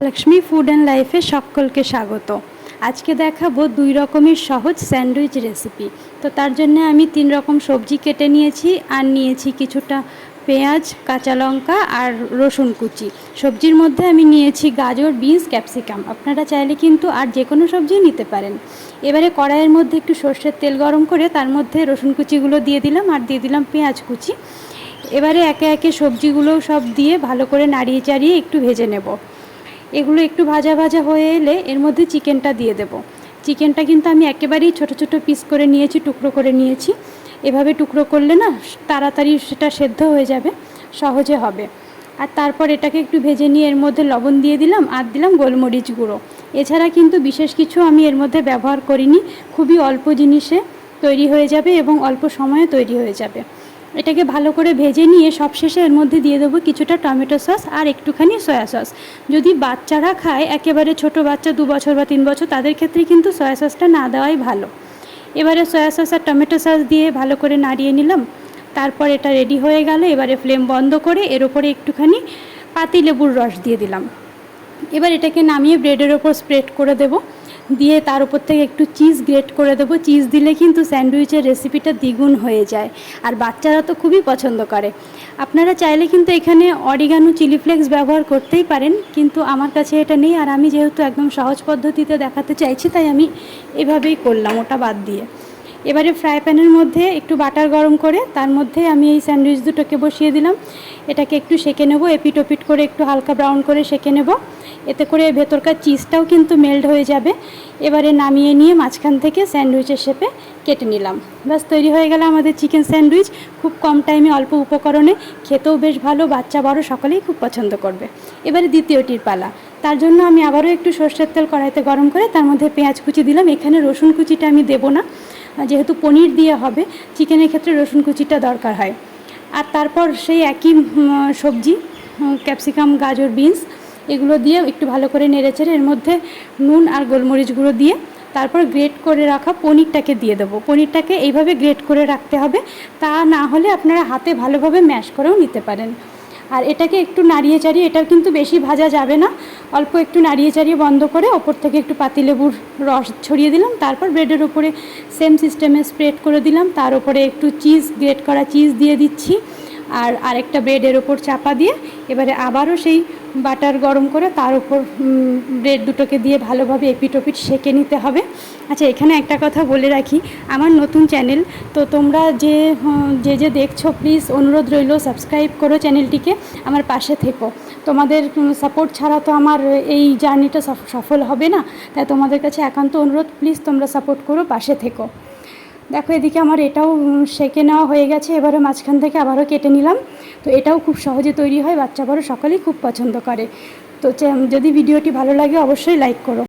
Lakshmi food and লাইফে সকলকে স্বাগত। আজকে দেখাবো দুই রকমের সহজ স্যান্ডউইচ রেসিপি তো তার জন্য আমি তিন রকম সবজি কেটে নিয়েছি আর নিয়েছি কিছুটা পেঁয়াজ, কাঁচা লঙ্কা আর রসুন কুচি। সবজির মধ্যে আমি নিয়েছি গাজর, বিনস, ক্যাপসিকাম। আপনারা চাইলে কিন্তু আর যে কোনো সবজি নিতে পারেন। এবারে কড়াইয়ের মধ্যে একটু সর্ষের তেল গরম করে তার মধ্যে রসুন কুচিগুলো দিয়ে দিলাম আর দিয়ে দিলাম পেঁয়াজ কুচি। এবারে একে একে সবজিগুলো সব দিয়ে ভালো করে নাড়িয়ে চাড়িয়ে একটু ভেজে নেব। এগুলো একটু ভাজা ভাজা হয়ে এলে এর মধ্যে চিকেনটা দিয়ে দেব। চিকেনটা কিন্তু আমি একেবারেই ছোট ছোট পিস করে নিয়েছি, টুকরো করে নিয়েছি। এভাবে টুকরো করলে না তাড়াতাড়ি সেটা সেদ্ধ হয়ে যাবে, সহজে হবে। আর তারপর এটাকে একটু ভেজে নিয়ে এর মধ্যে লবণ দিয়ে দিলাম, আর দিলাম গোলমরিচ গুঁড়ো। এছাড়া কিন্তু বিশেষ কিছু আমি এর মধ্যে ব্যবহার করিনি, খুবই অল্প জিনিসে তৈরি হয়ে যাবে এবং অল্প সময়ে তৈরি হয়ে যাবে। এটাকে ভালো করে ভেজে নিয়ে সবশেষে এর মধ্যে দিয়ে দেবো কিছুটা টমেটো সস আর একটুখানি সয়া সস। যদি বাচ্চারা খায়, একেবারে ছোট বাচ্চা, দু বছর বা তিন বছর, তাদের ক্ষেত্রে কিন্তু সয়া সসটা না দেওয়াই ভালো। এবারে সয়া সস আর টমেটো সস দিয়ে ভালো করে নাড়িয়ে নিলাম। তারপর এটা রেডি হয়ে গেল। এবারে ফ্লেম বন্ধ করে এর ওপরে একটুখানি পাতি লেবুর রস দিয়ে দিলাম। এবার এটাকে নামিয়ে ব্রেডের ওপর স্প্রেড করে দেব। দিয়ে তার উপর থেকে একটু চিজ গ্রেট করে দেবো। চিজ দিলে কিন্তু স্যান্ডউইচের রেসিপিটা দ্বিগুণ হয়ে যায়। আর বাচ্চারা তো খুবই পছন্দ করে। আপনারা চাইলে কিন্তু এখানে অরিগানো চিলি ফ্লেক্স ব্যবহার করতেই পারেন, কিন্তু আমার কাছে এটা নেই। আর আমি যেহেতু একদম সহজ পদ্ধতিতে দেখাতে চাইছি, তাই আমি এভাবেই করলাম ওটা বাদ দিয়ে। এবারে ফ্রাই প্যানের মধ্যে একটু বাটার গরম করে, তার মধ্যে আমি এই স্যান্ডউইচ দুটোকে বসিয়ে দিলাম। এটাকে একটু সেঁকে নেব, এপিট ওপিট করে একটু হালকা ব্রাউন করে সেঁকে নেব। এতে করে ভেতরকার চিজটাও কিন্তু মেল্ট হয়ে যাবে। এবারে নামিয়ে নিয়ে মাঝখান থেকে স্যান্ডউইচের শেপে কেটে নিলাম। ব্যাস, তৈরি হয়ে গেল আমাদের চিকেন স্যান্ডউইচ খুব কম টাইমে অল্প উপকরণে। খেতেও বেশ ভালো, বাচ্চা বড় সকলেই খুব পছন্দ করবে। এবারে দ্বিতীয়টির পালা। তার জন্য আমি আবারও একটু সর্ষের তেল কড়াইতে গরম করে তার মধ্যে পেঁয়াজ কুচি দিলাম। এখানে রসুন কুচিটা আমি দেবো না। যেহেতু পনির দিয়ে হবে, চিকেনের ক্ষেত্রে রসুন কুচিটা দরকার হয়। আর তারপর সেই একই সবজি ক্যাপসিকাম, গাজর, বিনস, এগুলো দিয়ে একটু ভালো করে নেড়েচেড়ে এর মধ্যে নুন আর গোলমরিচ গুঁড়ো দিয়ে তারপর গ্রেট করে রাখা পনিরটাকে দিয়ে দেবো। পনিরটাকে এইভাবে গ্রেট করে রাখতে হবে, তা না হলে আপনারা হাতে ভালোভাবে ম্যাশ করেও নিতে পারেন। আর এটাকে একটু নাড়িয়ে চাড়িয়ে এটা কিন্তু বেশি ভাজা যাবে না। অল্প একটু নাড়িয়ে চাড়িয়ে বন্ধ করে ওপর থেকে একটু পাতিলেবুর রস ছড়িয়ে দিলাম। তারপর ব্রেডের উপরে সেম সিস্টেমে স্প্রেড করে দিলাম। তার উপরে একটু চিজ, গ্রেট করা চিজ দিয়ে দিচ্ছি। আর আরেকটা ব্রেডের ওপর চাপা দিয়ে এবারে আবারও সেই বাটার গরম করে তার উপর ব্রেড দুটোকে দিয়ে ভালোভাবে এপিট ওপিট সেঁকে নিতে হবে। আচ্ছা এখানে একটা কথা বলে রাখি, আমার নতুন চ্যানেল, তো তোমরা যে যে যে দেখছ প্লিজ অনুরোধ রইল সাবস্ক্রাইব করো চ্যানেলটিকে, আমার পাশে থেকো। তোমাদের সাপোর্ট ছাড়া তো আমার এই জার্নিটা সফল হবে না, তাই তোমাদের কাছে একান্ত অনুরোধ প্লিজ তোমরা সাপোর্ট করো, পাশে থেকো। দেখো, এদিকে আমার এটাও সেঁকে নেওয়া হয়ে গেছে, এবারে মাঝখান থেকে আবারও কেটে নিলাম। তো এটাও খুব সহজে তৈরি হয়, বাচ্চা বড় সকলেই খুব পছন্দ করে। তো যদি ভিডিওটি ভালো লাগে অবশ্যই লাইক করো।